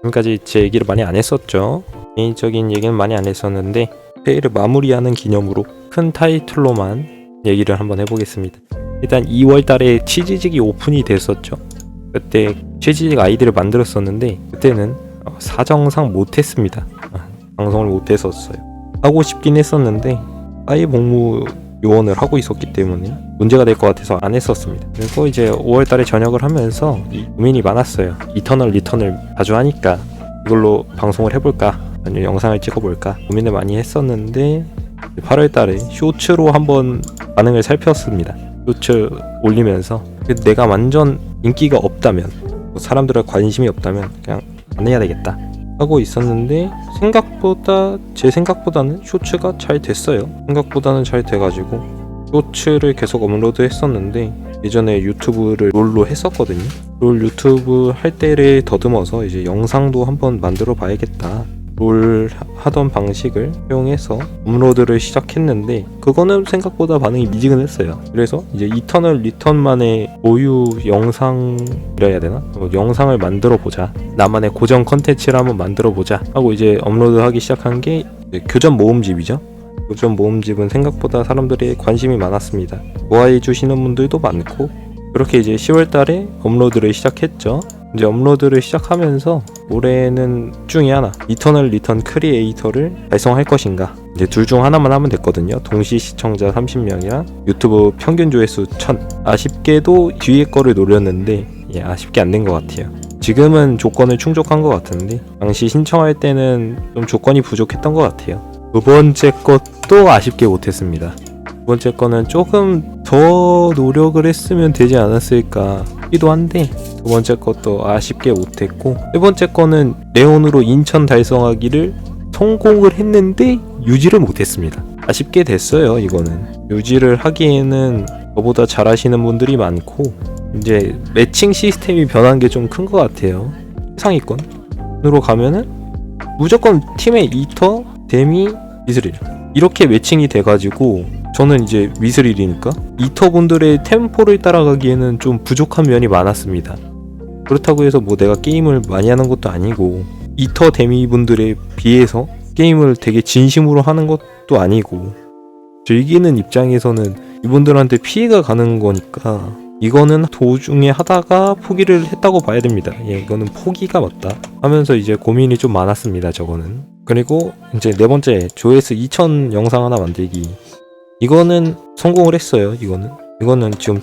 지금까지 제 얘기를 많이 안 했었죠. 개인적인 얘기는 많이 안 했었는데 회의를 마무리하는 기념으로 큰 타이틀로만 얘기를 한번 해보겠습니다. 일단 2월 달에 치즈직이 오픈이 됐었죠. 그때 치즈직 아이디를 만들었었는데 그때는 어, 사정상 못했습니다. 아, 방송을 못했었어요. 하고 싶긴 했었는데 사회 복무 요원을 하고 있었기 때문에 문제가 될 것 같아서 안 했었습니다. 그리고 이제 5월 달에 전역을 하면서 이 고민이 많았어요. 이터널 리턴을 자주 하니까 이걸로 방송을 해볼까 아니면 영상을 찍어볼까 고민을 많이 했었는데 8월 달에 쇼츠로 한번 반응을 살폈습니다. 쇼츠 올리면서 내가 완전 인기가 없다면 뭐 사람들의 관심이 없다면 그냥 안 해야 되겠다 하고 있었는데 생각보다 제 생각보다는 쇼츠가 잘 됐어요. 생각보다는 잘 돼가지고 쇼츠를 계속 업로드 했었는데 예전에 유튜브를 롤로 했었거든요. 롤 유튜브 할 때를 더듬어서 이제 영상도 한번 만들어 봐야겠다. 롤 하던 방식을 사용해서 업로드를 시작했는데 그거는 생각보다 반응이 미지근했어요. 그래서 이제 이터널 리턴만의 고유 영상이라 해야 되나? 어, 영상을 만들어 보자. 나만의 고정 컨텐츠를 한번 만들어 보자 하고 이제 업로드하기 시작한 게 교전 모음집이죠. 교전 모음집은 생각보다 사람들이 관심이 많았습니다. 좋아해 주시는 분들도 많고 그렇게 이제 10월 달에 업로드를 시작했죠. 이제 업로드를 시작하면서 올해는 중에 하나 이터널 리턴 크리에이터를 달성할 것인가. 이제 둘 중 하나만 하면 됐거든요. 동시 시청자 30명이랑 유튜브 평균 조회수 1000 아쉽게도 뒤에 거를 노렸는데 예, 아쉽게 안 된 것 같아요. 지금은 조건을 충족한 것 같은데 당시 신청할 때는 좀 조건이 부족했던 것 같아요. 두 번째 것도 아쉽게 못했습니다. 두 번째 거는 조금 더 노력을 했으면 되지 않았을까 싶기도 한데 두 번째 것도 아쉽게 못했고 세 번째 거는 레온으로 인천 달성하기를 성공을 했는데 유지를 못했습니다. 아쉽게 됐어요 이거는 유지를 하기에는 저보다 잘하시는 분들이 많고 이제 매칭 시스템이 변한 게 좀 큰 것 같아요. 상위권으로 가면은 무조건 팀의 이터, 데미, 미스릴 이렇게 매칭이 돼가지고 저는 이제 미스릴이니까 이터 분들의 템포를 따라가기에는 좀 부족한 면이 많았습니다. 그렇다고 해서 뭐 내가 게임을 많이 하는 것도 아니고 이터 데미 분들에 비해서 게임을 되게 진심으로 하는 것도 아니고 즐기는 입장에서는 이분들한테 피해가 가는 거니까 이거는 도중에 하다가 포기를 했다고 봐야 됩니다. 예, 이거는 포기가 맞다 하면서 이제 고민이 좀 많았습니다. 저거는 그리고 이제 네 번째 조회수 2000 영상 하나 만들기 이거는 성공을 했어요. 이거는 이거는 지금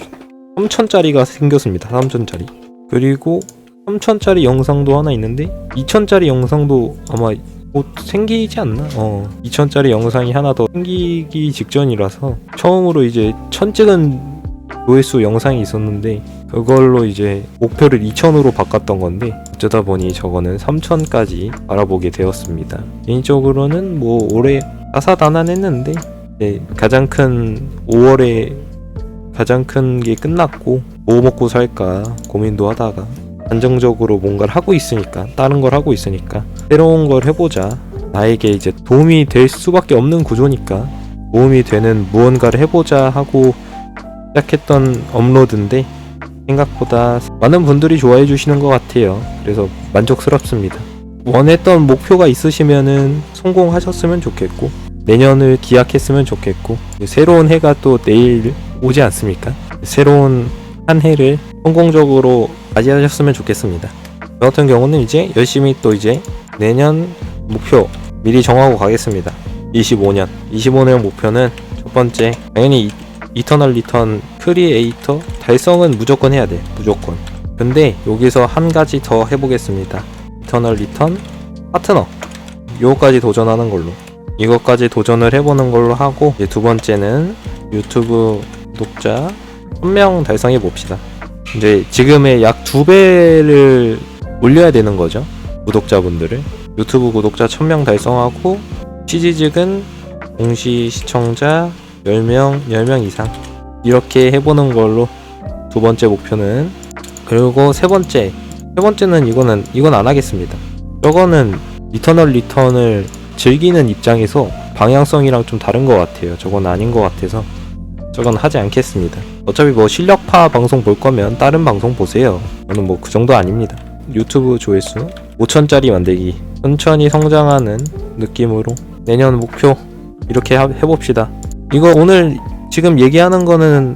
3천짜리가 생겼습니다. 3천짜리 그리고 3천짜리 영상도 하나 있는데 2천짜리 영상도 아마 곧 생기지 않나? 어 2천짜리 영상이 하나 더 생기기 직전이라서 처음으로 이제 천 찍은 조회수 영상이 있었는데 그걸로 이제 목표를 2천으로 바꿨던 건데 어쩌다 보니 저거는 3천까지 알아보게 되었습니다. 개인적으로는 뭐 올해 다사다난했는데 네, 가장 큰 5월에 가장 큰 게 끝났고 뭐 먹고 살까 고민도 하다가 안정적으로 뭔가를 하고 있으니까 다른 걸 하고 있으니까 새로운 걸 해보자 나에게 이제 도움이 될 수밖에 없는 구조니까 도움이 되는 무언가를 해보자 하고 시작했던 업로드인데 생각보다 많은 분들이 좋아해 주시는 것 같아요 그래서 만족스럽습니다 원했던 목표가 있으시면은 성공하셨으면 좋겠고 내년을 기약했으면 좋겠고 새로운 해가 또 내일 오지 않습니까? 새로운 한 해를 성공적으로 맞이하셨으면 좋겠습니다. 저 같은 경우는 이제 열심히 또 이제 내년 목표 미리 정하고 가겠습니다. 25년 25년 목표는 첫 번째 당연히 이- 이터널 리턴 크리에이터 달성은 무조건 해야 돼 무조건. 근데 여기서 한 가지 더 해보겠습니다. 이터널 리턴 파트너 요거까지 도전하는 걸로. 이것까지 도전을 해보는 걸로 하고 두 번째는 유튜브 구독자 1000명 달성해 봅시다. 이제 지금의 약 두 배를 올려야 되는 거죠. 구독자분들을. 유튜브 구독자 1000명 달성하고 치즈직은 동시 시청자 10명 10명 이상 이렇게 해보는 걸로 두 번째 목표는 그리고 세 번째 세 번째는 이거는 이건 안 하겠습니다. 저거는 리터널 리턴을 즐기는 입장에서 방향성이랑 좀 다른 것 같아요. 저건 아닌 것 같아서 저건 하지 않겠습니다. 어차피 뭐 실력파 방송 볼 거면 다른 방송 보세요. 저는 뭐 그 정도 아닙니다. 유튜브 조회수 5천짜리 만들기 천천히 성장하는 느낌으로 내년 목표 이렇게 하- 해봅시다 이거 오늘 지금 얘기하는 거는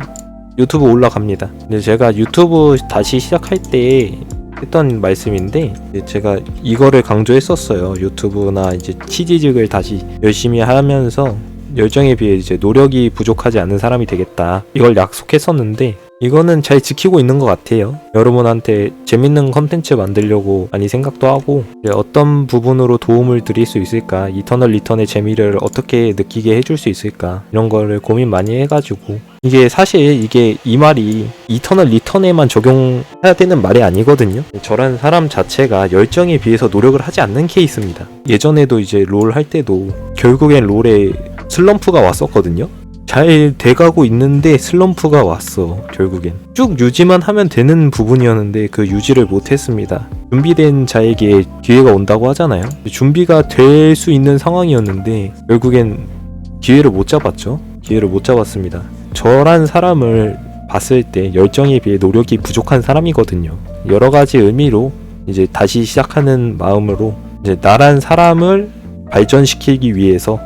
유튜브 올라갑니다. 근데 제가 유튜브 다시 시작할 때 했던 말씀인데 제가 이거를 강조했었어요. 유튜브나 이제 치지직을 다시 열심히 하면서 열정에 비해 이제 노력이 부족하지 않는 사람이 되겠다. 이걸 약속했었는데 이거는 잘 지키고 있는 것 같아요. 여러분한테 재밌는 컨텐츠 만들려고 많이 생각도 하고 어떤 부분으로 도움을 드릴 수 있을까 이터널 리턴의 재미를 어떻게 느끼게 해줄 수 있을까 이런 거를 고민 많이 해가지고 이게 사실 이게 이 말이 이터널 리턴에만 적용해야 되는 말이 아니거든요. 저런 사람 자체가 열정에 비해서 노력을 하지 않는 케이스입니다. 예전에도 이제 롤 할 때도 결국엔 롤에 슬럼프가 왔었거든요. 잘 돼가고 있는데 슬럼프가 왔어 결국엔. 쭉 유지만 하면 되는 부분이었는데 그 유지를 못했습니다. 준비된 자에게 기회가 온다고 하잖아요. 준비가 될 수 있는 상황이었는데 결국엔 기회를 못 잡았죠. 기회를 못 잡았습니다. 저란 사람을 봤을 때 열정에 비해 노력이 부족한 사람이거든요. 여러 가지 의미로 이제 다시 시작하는 마음으로 이제 나란 사람을 발전시키기 위해서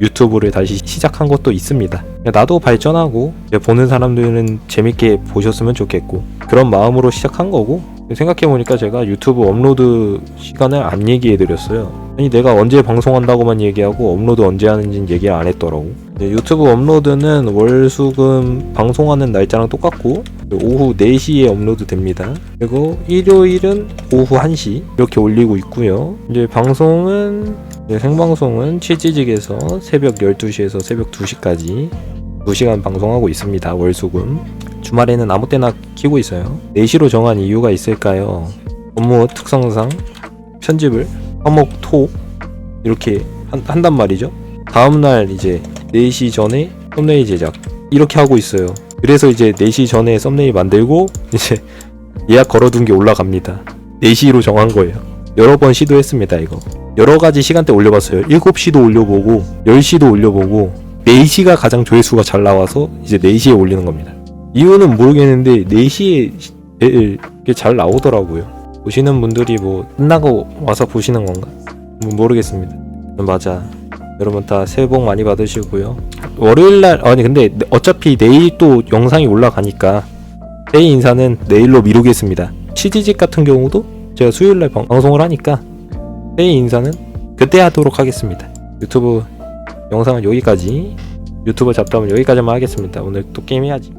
유튜브를 다시 시작한 것도 있습니다. 나도 발전하고 보는 사람들은 재밌게 보셨으면 좋겠고 그런 마음으로 시작한 거고 생각해보니까 제가 유튜브 업로드 시간을 안 얘기해드렸어요. 아니 내가 언제 방송한다고만 얘기하고 업로드 언제 하는지는 얘기 안 했더라고. 유튜브 업로드는 월수금 방송하는 날짜랑 똑같고 오후 4시에 업로드 됩니다. 그리고 일요일은 오후 1시 이렇게 올리고 있고요. 이제 방송은 이제 생방송은 치지직에서 새벽 12시에서 새벽 2시까지 2시간 방송하고 있습니다. 월수금. 주말에는 아무 때나 키고 있어요. 4시로 정한 이유가 있을까요? 업무 특성상 편집을 화목 토 이렇게 한, 한단 말이죠. 다음날 이제 4시 전에 썸네일 제작 이렇게 하고 있어요. 그래서 이제 4시 전에 썸네일 만들고 이제 예약 걸어둔 게 올라갑니다. 4시로 정한 거예요. 여러 번 시도했습니다, 이거. 여러 가지 시간대 올려봤어요. 7시도 올려보고, 10시도 올려보고, 4시가 가장 조회수가 잘 나와서 이제 4시에 올리는 겁니다. 이유는 모르겠는데 4시에 제일 잘 나오더라고요. 보시는 분들이 뭐 끝나고 와서 보시는 건가? 뭐 모르겠습니다. 맞아. 여러분 다 새해 복 많이 받으시고요. 월요일 날 아니 근데 어차피 내일 또 영상이 올라가니까 새해 인사는 내일로 미루겠습니다. 치지직 같은 경우도 제가 수요일 날 방- 방송을 하니까 새해 인사는 그때 하도록 하겠습니다. 유튜브 영상은 여기까지. 유튜브 잡담은 여기까지만 하겠습니다. 오늘 또 게임 해야지.